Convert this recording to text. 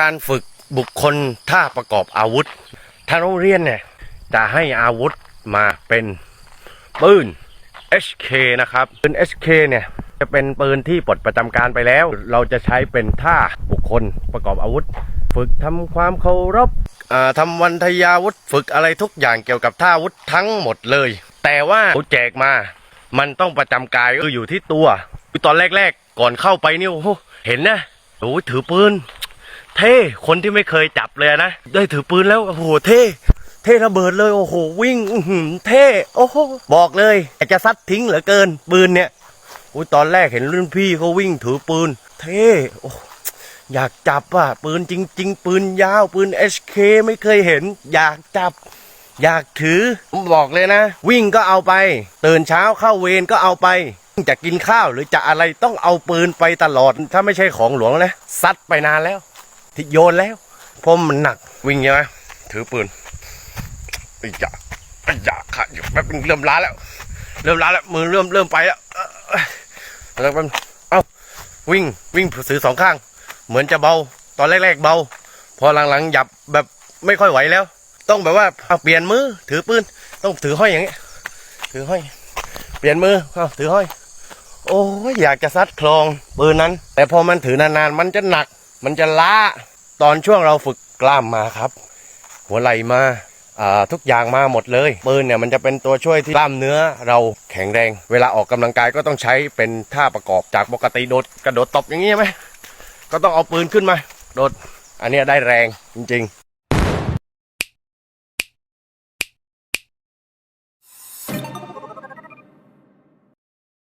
การฝึกบุคคลท่าประกอบอาวุธทางโรงเรียนเนี่ยจะให้อาวุธมาเป็นปืน HK นะครับ ปืน HK เนี่ยจะเป็นปืนที่ปลดประจำการไปแล้ว เราจะใช้เป็นท่าบุคคลประกอบอาวุธ ฝึกทำความเคารพทำวันทยาวุธ ฝึกอะไรทุกอย่างเกี่ยวกับท่าวุธทั้งหมดเลย แต่ว่าเขาแจกมา มันต้องประจำกายคืออยู่ที่ตัว ตอนแรกๆ ก่อนเข้าไปนี่โอ้เห็นนะโอ้ยถือปืน เท่คนที่ไม่เคยจับเลยนะ ได้ถือปืนแล้ว โอ้โห เท่ เท่ระเบิดเลย โอ้โห วิ่งอื้อหือเท่ โอ้โห บอกเลยอยากจะซัดทิ้งเหลือเกิน ปืนเนี่ยอุ้ยตอนแรกเห็นรุ่นพี่เขาวิ่งถือปืน เท่โอ้อยากจับอะ ปืนจริง ๆ ปืนยาว ปืน HK ไม่เคยเห็น อยากจับ อยากถือ บอกเลยนะ วิ่งก็เอาไป ตื่นเช้าเข้าเวรก็เอาไป จะกินข้าวหรือจะอะไรต้องเอาปืนไปตลอด ถ้าไม่ใช่ของหลวงนะซัดไปนานแล้ว ที่โยนแล้วเพราะมันหนักวิ่งใช่ไหมถือปืนไอ้ยาไอ้ยาขาดอยู่แป๊บนึงเริ่มล้าแล้ว เริ่มล้าแล้วมือเริ่มเริ่มไปแล้วแล้วแป๊บนึงเอ้าวิ่งวิ่งถือสองข้าง เหมือนจะเบา ตอนแรกๆเบา พอหลังๆหยับแบบไม่ค่อยไหวแล้ว ต้องแบบว่าเอาเปลี่ยนมือถือปืนต้องถือห้อยอย่างเงี้ถือห้อย เปลี่ยนมือเอาถือห้อย โอ้ยอยากจะซัดคลองปืนนั้น แต่พอมันถือนานๆมันจะหนัก มันจะล้าตอนช่วงเราฝึกกล้ามมาครับ หัวไหล่มาทุกอย่างมาหมดเลยปืนเนี่ยมันจะเป็นตัวช่วยที่กล้ามเนื้อเราแข็งแรง เวลาออกกำลังกายก็ต้องใช้เป็นท่าประกอบจากปกติโดดกระโดดตบอย่างนี้ใช่ไหมก็ต้องเอาปืนขึ้นมา โดดอันนี้ได้แรงจริง ๆ